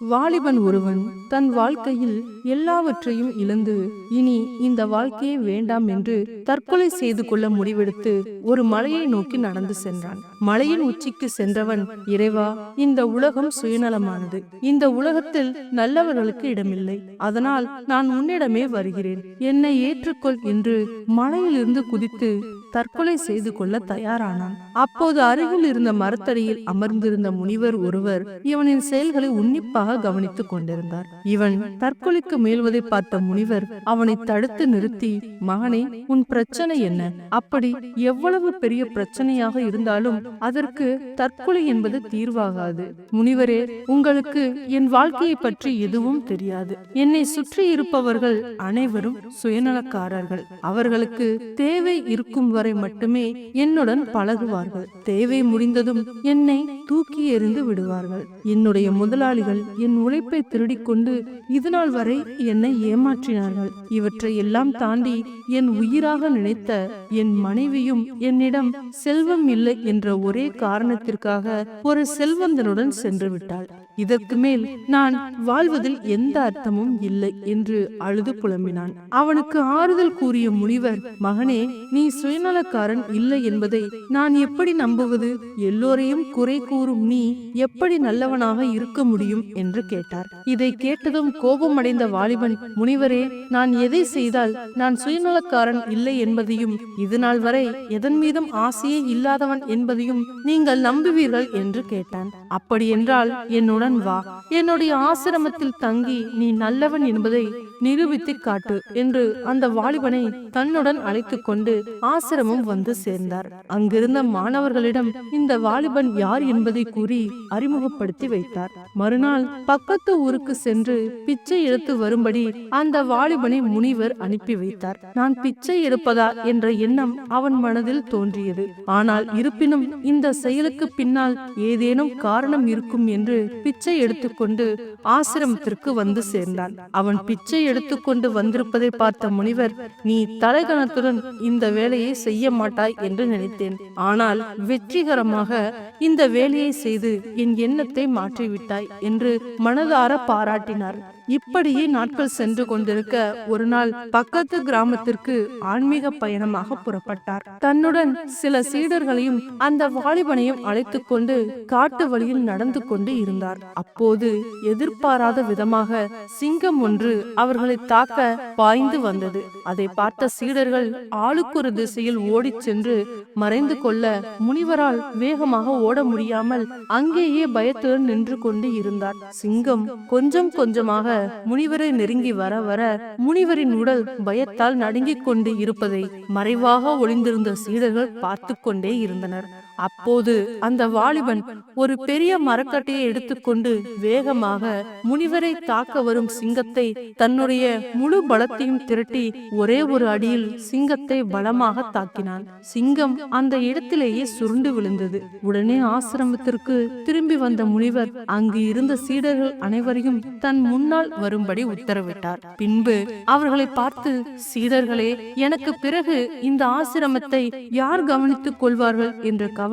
வாலிபன் ஒருவன் தன் வாழ்க்கையில் எல்லாவற்றையும் இழந்து இனி இந்த வாழ்க்கையே வேண்டாம் என்று தற்கொலை செய்து கொள்ள முடிவெடுத்து ஒரு மலையை நோக்கி நடந்து சென்றான். மலையின் உச்சிக்கு சென்றவன் இறைவா இந்த உலகம் சுயநலமானது. இந்த உலகத்தில் நல்லவர்களுக்கு இடமில்லை. அதனால் நான் உன்னிடமே வருகிறேன். என்னை ஏற்றுக்கொள் என்று மலையிலிருந்து குதித்து தற்கொலை செய்து கொள்ள தயாரானான். அப்போது அருகில் இருந்த மரத்தடியில் அமர்ந்திருந்த முனிவர் ஒருவர் இவனின் செயல்களை உன்னிப்பாக கவனித்துக் கொண்டிருந்தார். இவன் தற்கொலைக்கு முயல்வதை பார்த்த முனிவர் அவனை தடுத்து நிறுத்தி மகனே உன் பிரச்சனை என்ன? அப்படி எவ்வளவு பெரிய பிரச்சனையாக இருந்தாலும் அதற்கு தற்கொலை என்பது தீர்வாகாது. முனிவரே உங்களுக்கு என் வாழ்க்கையை பற்றி எதுவும் தெரியாது. என்னை சுற்றி இருப்பவர்கள் அனைவரும் சுயநலக்காரர்கள். அவர்களுக்கு தேவை இருக்கும் வரை மட்டுமே என்னுடன் பழகுவார்கள். தேவை முடிந்ததும் என்னை தூக்கி எறிந்து விடுவார்கள். என்னுடைய முதலாளிகள் என் உழைப்பை திருடிக்கொண்டு இதுநாள் வரை என்னை ஏமாற்றினார்கள். இவற்றை எல்லாம் தாண்டி என் உயிராக நினைத்த என் மனைவியும் என்னிடம் செல்வம் இல்லை என்ற ஒரே காரணத்திற்காக ஒரு செல்வந்தனுடன் சென்று விட்டாள். இதற்கு மேல் நான் வாழ்வதில் எந்த அர்த்தமும் இல்லை என்று அழுது புலம்பினான். அவனுக்கு ஆறுதல் கூறிய முனிவர் மகனே நீ சுயநலக்காரன் இல்லை என்பதை நான் எப்படி நம்புவது? எல்லோரையும் குறை கூறும் நீ எப்படி நல்லவனாக இருக்க முடியும்? என்று கேட்டார். இதை கேட்டதும் கோபமடைந்த வாலிபன் முனிவரே நான் எதை செய்தால் நான் சுயநலக்காரன் இல்லை என்பதையும் இதுநாள் வரை எதன் மீதும் ஆசையே இல்லாதவன் என்பதையும் நீங்கள் நம்புவீர்கள்? என்று கேட்டான். அப்படியென்றால் என்னுடன் வா. என்னுடைய ஆசிரமத்தில் தங்கி நீ நல்லவன் என்பதை நிரூபித்து காட்டு என்று அந்த வாலிபனை தன்னுடன் அழைத்துக் கொண்டு ஆசிரமம் வந்து சேர்ந்தார். அங்கிருந்த மாணவர்களிடம் இந்த வாலிபன் யார் என்பதை கூறி அறிமுகப்படுத்தி வைத்தார். மறுநாள் பக்கத்து ஊருக்கு சென்று பிச்சை எடுத்து வரும்படி அந்த வாலிபனை முனிவர் அனுப்பி வைத்தார். நான் பிச்சை எடுப்பதா? என்ற எண்ணம் அவன் மனதில் தோன்றியது. ஆனால் இருப்பினும் இந்த செயலுக்கு பின்னால் ஏதேனும் காரணம் இருக்கும் என்று பிச்சை எடுத்துக்கொண்டு ஆசிரமத்திற்கு வந்து சேர்ந்தான். அவன் பிச்சை எடுத்துக்கொண்டு வந்திருப்பதை பார்த்த முனிவர் நீ தலைகணத்துடன் இந்த வேலையை செய்ய மாட்டாய் என்று நினைத்தேன். ஆனால் வெற்றிகரமாக இந்த வேலையை செய்து என் எண்ணத்தை மாற்றிவிட்டாய் என்று மனதார பாராட்டினார். இப்படியே நாட்கள் சென்று கொண்டிருக்க ஒரு நாள் பக்கத்து கிராமத்திற்கு ஆன்மீக பயணமாக புறப்பட்டார். தன்னுடன் சில சீடர்களையும் அந்த வாலிபனையும் அழைத்துக் கொண்டு காட்டு வழியில் நடந்து கொண்டு இருந்தார். அப்போது எதிர்பாராத விதமாக சிங்கம் ஒன்று அவர் அவர்களை தாக்க பாய்ந்து வந்தது. அதை பார்த்த சீடர்கள் ஆளுக்கொரு திசையில் ஓடிச் சென்று மறைந்து கொள்ள முனிவரால் வேகமாக ஓட முடியாமல் அங்கேயே பயத்துடன் நின்று கொண்டு இருந்தார். சிங்கம் கொஞ்சம் கொஞ்சமாக முனிவரை நெருங்கி வர வர முனிவரின் உடல் பயத்தால் நடுங்கிக் கொண்டு இருப்பதை மறைவாக ஒளிந்திருந்த சீடர்கள் பார்த்து கொண்டே இருந்தனர். அப்போது அந்த வாலிபன் ஒரு பெரிய மரக்கட்டையை எடுத்துக்கொண்டு வேகமாக முனிவரை தாக்க வரும் சிங்கத்தை தன்னுடைய முழு பலத்தையும் திரட்டி ஒரே ஒரு அடியில் சிங்கத்தை பலமாக தாக்கினான். சிங்கம் அந்த இடத்திலேயே சுருண்டு விழுந்தது. உடனே ஆசிரமத்திற்கு திரும்பி வந்த முனிவர் அங்கு இருந்த சீடர்கள் அனைவரையும் தன் முன்னால் வரும்படி உத்தரவிட்டார். பின்பு அவர்களை பார்த்து சீடர்களே எனக்கு பிறகு இந்த ஆசிரமத்தை யார் கவனித்துக் கொள்வார்கள்? என்ற கவலை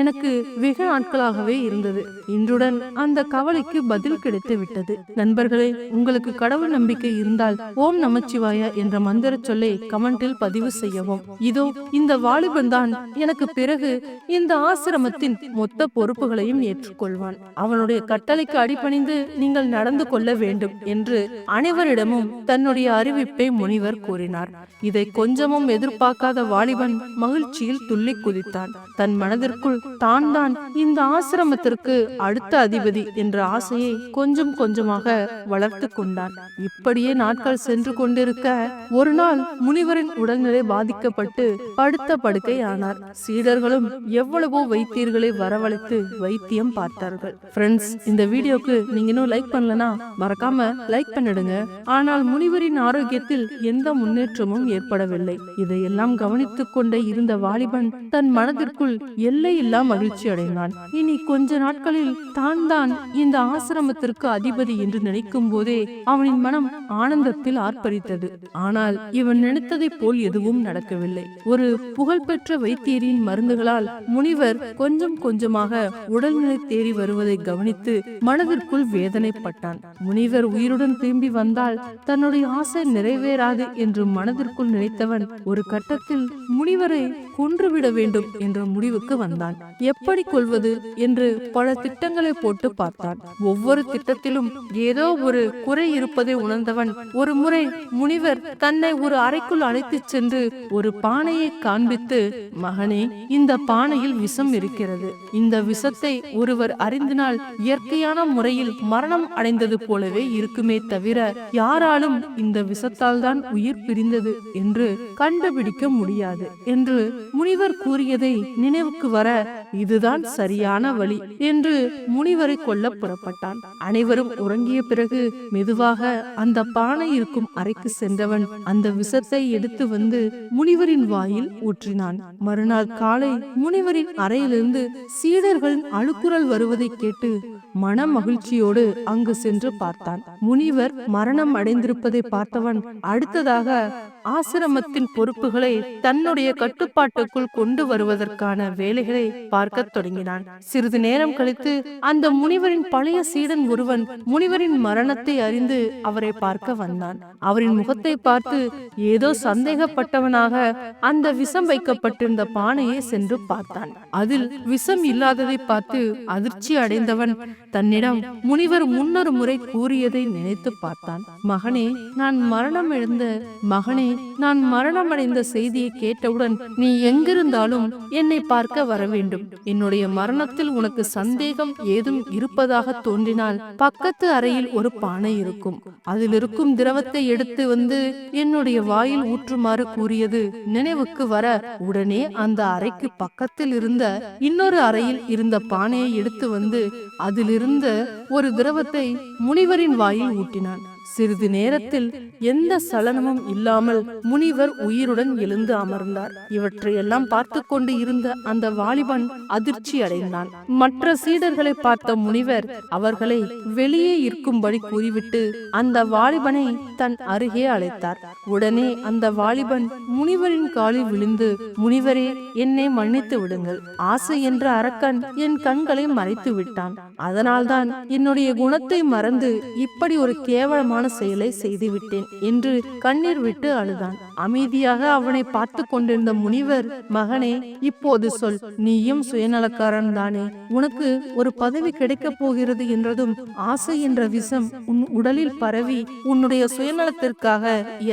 எனக்கு வெகு நாட்களாகவே இருந்தது. இன்றுடன் அந்த கவலைக்கு பதில் கிடைத்து விட்டது. நண்பர்களே உங்களுக்கு கடவுள் நம்பிக்கை இருந்தால் ஓம் நமச்சிவாய என்ற மந்திர சொல்லை கமெண்டில் பதிவு செய்யவும். இதோ இந்த வாலிபன் தான் எனக்கு பிறகு இந்த ஆசிரமத்தின் மொத்த பொறுப்புகளையும் ஏற்றுக்கொள்வான். அவனுடைய கட்டளைக்கு அடிபணிந்து நீங்கள் நடந்து கொள்ள வேண்டும் என்று அனைவரிடமும் தன்னுடைய அறிவிப்பை முனிவர் கூறினார். இதை கொஞ்சமும் எதிர்பார்க்காத வாலிபன் மகிழ்ச்சியில் துள்ளி குதித்தான். தன் மனதிற்குள் தான் தான் இந்த ஆசிரமத்திற்கு அடுத்த அதிபதி என்ற ஆசையை கொஞ்சம் கொஞ்சமாக வளர்த்து கொண்டான். இப்படியே நாட்கள் சென்று கொண்டிருக்க ஒரு நாள் முனிவரின் உடல்நிலை பாதிக்கப்பட்டு படுத்த படுக்கை ஆனார் சீடர்களும் எவ்வளவோ வைத்தியர்களை வரவழைத்து வைத்தியம் பார்த்தார்கள். ஃப்ரெண்ட்ஸ் இந்த வீடியோக்கு நீங்க இன்னும் லைக் பண்ணலனா மறக்காம லைக் பண்ணிடுங்க. ஆனால் முனிவரின் ஆரோக்கியத்தில் எந்த முன்னேற்றமும் ஏற்படவில்லை. இதையெல்லாம் கவனித்துக் கொண்டே இருந்த வாலிபன் தன் மனதிற்குள் எல்லையில்லா மகிழ்ச்சி அடைந்தான். இனி கொஞ்ச நாட்களில் தான் தான் இந்த ஆசிரமத்திற்கு அதிபதி என்று நினைக்கும் போதே அவனின் மனம் ஆனந்தத்தில் ஆர்ப்பரித்தது. ஆனால் இவன் நினைத்ததைப் போல் எதுவும் நடக்கவில்லை. ஒரு புகழ்பெற்ற வைத்தியரின் மருந்துகளால் முனிவர் கொஞ்சம் கொஞ்சமாக உடல்நிலை தேறி வருவதை கவனித்து மனதிற்குள் வேதனைப்பட்டான். முனிவர் உயிருடன் திரும்பி வந்தால் தன்னுடைய ஆசை நிறைவேறாது என்று மனதிற்குள் நினைத்தவன் ஒரு கட்டத்தில் முனிவரை கொன்றுவிட வேண்டும் என்ற முடிவுக்கு முடிவுக்கு வந்தான். எப்படி கொள்வது என்று பல திட்டங்களை போட்டு பார்த்தான். ஒவ்வொரு திட்டத்திலும் ஏதோ ஒரு குறை இருப்பதை உணர்ந்தவன் ஒரு முறை முனிவர் தன்னை ஒரு அறைக்குள் அழைத்துச் சென்று ஒரு பானையை காண்பித்து மகனே இந்த பானையில் விஷம் இருக்கிறது. இந்த விஷத்தை ஒருவர் அறிந்தினால் இயற்கையான முறையில் மரணம் அடைந்தது போலவே இருக்குமே தவிர யாராலும் இந்த விஷத்தால் தான் உயிர் பிரிந்தது என்று கண்டுபிடிக்க முடியாது என்று முனிவர் கூறியதை நினைவுக்கு வர இதுதான் சரியான வழி என்று முனிவரை கொல்ல புறப்பட்டான். அனைவரும் உறங்கிய பிறகு மெதுவாக அந்த பானை இருக்கும் அறைக்கு சென்றவன் அந்த விஷத்தை எடுத்து வந்து முனிவரின் வாயில் ஊற்றினான். மறுநாள் காலை முனிவரின் அறையிலிருந்து சீடர்களின் அழுக்குரல் வருவதை கேட்டு மன மகிழ்ச்சியோடு அங்கு சென்று பார்த்தான். முனிவர் மரணம் அடைந்திருப்பதை பார்த்தவன் அடுத்ததாக ஆசிரமத்தின் பொறுப்புகளை தன்னுடைய கட்டுப்பாட்டுக்குள் கொண்டு வருவதற்கான வேலைகளை பார்க்க தொடங்கினான். சிறிது நேரம் கழித்து அந்த முனிவரின் பழைய சீடன் ஒருவன் முனிவரின் மரணத்தை அறிந்து அவரை பார்க்க வந்தான். அவரின் முகத்தை பார்த்து ஏதோ சந்தேகப்பட்டவனாக அந்த விஷம் வைக்கப்பட்டிருந்த பானையை சென்று பார்த்தான். அதில் விஷம் இல்லாததை பார்த்து அதிர்ச்சி அடைந்தவன் தன்னிடம் முனிவர் முன்னொரு முறை கூறியதை நினைத்து பார்த்தான். மகனே நான் மரணம் எழுந்த மகனே நான் மரணமடைந்த செய்தியை கேட்டவுடன் நீ எங்கிருந்தாலும் என்னை பார்க்க வர வேண்டும் என்னுடைய மரணத்தில் உனக்கு சந்தேகம் ஏதும் இருப்பதாக தோன்றினால் பக்கத்து அறையில் ஒரு பானை இருக்கும். அதில் இருக்கும் திரவத்தை எடுத்து வந்து என்னுடைய வாயில் ஊற்றுமாறு கூறியது நினைவுக்கு வர உடனே அந்த அறைக்கு பக்கத்தில் இருந்த இன்னொரு அறையில் இருந்த பானையை எடுத்து வந்து அதிலிருந்த ஒரு திரவத்தை முனிவரின் வாயில் ஊட்டினான். சிறிது நேரத்தில் எந்த சலனமும் இல்லாமல் முனிவர் உயிருடன் எழுந்து அமர்ந்தார். இவற்றையெல்லாம் பார்த்து கொண்டு இருந்த அந்த வாலிபன் அதிர்ச்சி அடைந்தான். மற்ற சீடர்களை பார்த்த முனிவர் அவர்களை வெளியே இருக்கும்படி கூறிவிட்டு அந்த வாலிபனை தன் அருகே அழைத்தார். உடனே அந்த வாலிபன் முனிவரின் காலில் விழுந்து முனிவரே என்னை மன்னித்து விடுங்கள். ஆசை என்ற அரக்கன் என் கண்களை மறைத்து விட்டான். அதனால்தான் என்னுடைய குணத்தை மறந்து இப்படி ஒரு கேவலமான செயலை செய்துவிட்டேன் என்று கண்ணீர் விட்டு அழுதான். அமைதியாக அவனை பார்த்து கொண்டிருந்த முனிவர் மகனே இப்போது சொல். நீயும் சுயநலக்காரன் தானே உனக்கு ஒரு பதவி கிடைக்கப் போகிறது என்றதும் ஆசை என்ற விஷம் உன் உடலில் பரவி உன்னுடைய சுயநலத்திற்காக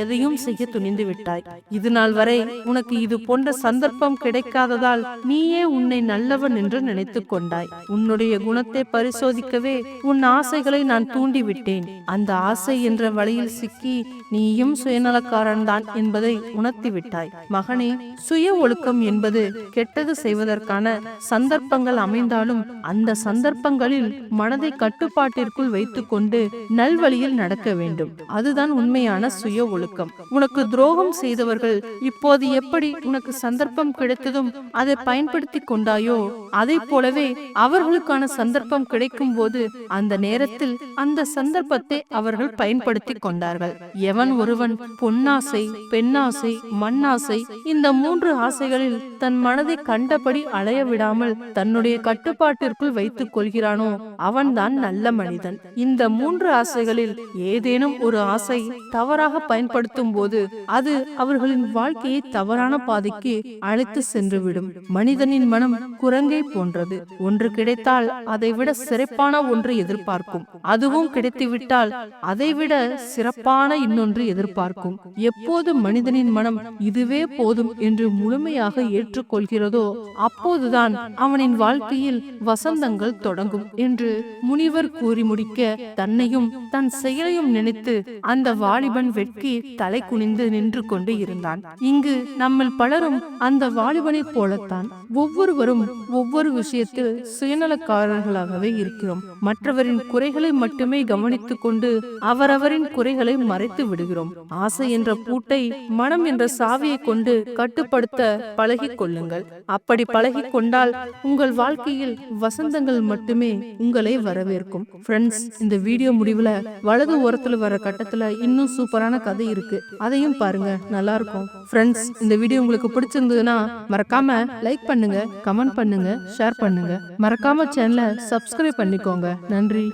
எதையும் செய்ய துணிந்து விட்டாய். இது நாள் வரை உனக்கு இது போன்ற சந்தர்ப்பம் கிடைக்காததால் நீயே உன்னை நல்லவன் என்று நினைத்துக் கொண்டாய். உன்னுடைய குணத்தை பரிசோதிக்கவே உன் ஆசைகளை நான் தூண்டிவிட்டேன். அந்த ஆசை என்ற வழியில் சிக்கி நீயும் சுயநலக்காரன் தான் என்பதை உணர்த்திவிட்டாய். மகனே சுய ஒழுக்கம் என்பது கெட்டது செய்வதற்கான சந்தர்ப்பங்கள் அமைந்தாலும் அந்த சந்தர்ப்பங்களில் மனதை கட்டுப்பாட்டிற்குள் வைத்துக்கொண்டு நல்வழியில் நடக்க வேண்டும். அதுதான் உண்மையான சுய ஒழுக்கம். உனக்கு துரோகம் செய்தவர்கள் இப்போது எப்படி உனக்கு சந்தர்ப்பம் கிடைத்ததும் அதை பயன்படுத்தி கொண்டாயோ? அதை போலவே அவர்களுக்கான சந்தர்ப்பம் கிடைக்கும் போது அந்த நேரத்தில் அந்த சந்தர்ப்பத்தை அவர்கள் பயன்படுத்தி கொண்டார்கள். எவன் ஒருவன் பொன்னாசை பெண்ணாசை மண்ணாசை இந்த மூன்று ஆசைகளில் தன் மனதை கண்டபடி அலைய விடாமல் தன்னுடைய கட்டுப்பாட்டிற்குள் வைத்துக் கொள்கிறானோ அவன்தான் நல்ல மனிதன். இந்த மூன்று ஆசைகளில் ஏதேனும் ஒரு ஆசை தவறாக பயன்படுத்தும் போது அது அவர்களின் வாழ்க்கையை தவறான பாதைக்கு அழைத்து சென்றுவிடும். மனிதனின் மனம் குரங்கை போன்றது. ஒன்று கிடைத்தால் அதை விட சிறப்பான ஒன்று எதிர்பார்க்கும். அதுவும் கிடைத்துவிட்டால் அதைவிட சிறப்பான இன்னொன்று எதிர்பார்க்கும். எப்போது மனிதனின் மனம் இதுவே போதும் என்று முழுமையாக ஏற்றுக்கொள்கிறதோ அப்போதுதான் அவனின் வாழ்க்கையில் வசந்தங்கள் தொடங்கும் என்று முனிவர் கூறி முடிக்க தன்னையும் தன் செயலையும் நினைத்து அந்த வாலிபன் வெட்கி தலை குனிந்து நின்று கொண்டு இருந்தான். இங்கு நம்மில் பலரும் அந்த வாலிபனைப் போலத்தான். ஒவ்வொருவரும் ஒவ்வொரு விஷயத்தில் சுயநலக்காரர்களாகவே இருக்கிறோம். மற்றவரின் குறைகளை மட்டுமே கவனித்துக் கொண்டு அவரவரின் குறைகளை மறைத்து விடுகிறோம் ஆசை என்ற பூட்டை மனம் என்ற சாவியை கொண்டு கட்டுப்படுத்த பழகிக் கொள்ளுங்கள் அப்படி பழகி கொண்டால் உங்கள் வாழ்க்கையில் வசந்தங்கள் மட்டுமே உங்களை வரவேற்கும். ஃப்ரெண்ட்ஸ் இந்த வீடியோ முடிவுல வலது ஓரத்துல வர கட்டத்துல இன்னும் சூப்பரான கதை இருக்கு. அதையும் பாருங்க நல்லா இருக்கும் ஃப்ரெண்ட்ஸ் இந்த வீடியோ உங்களுக்கு பிடிச்சிருந்ததுன்னா மறக்காம லைக் பண்ணுங்க கமெண்ட் பண்ணுங்க ஷேர் பண்ணுங்க. மறக்காம சேனலை சப்ஸ்கிரைப் பண்ணிக்கோங்க. நன்றி.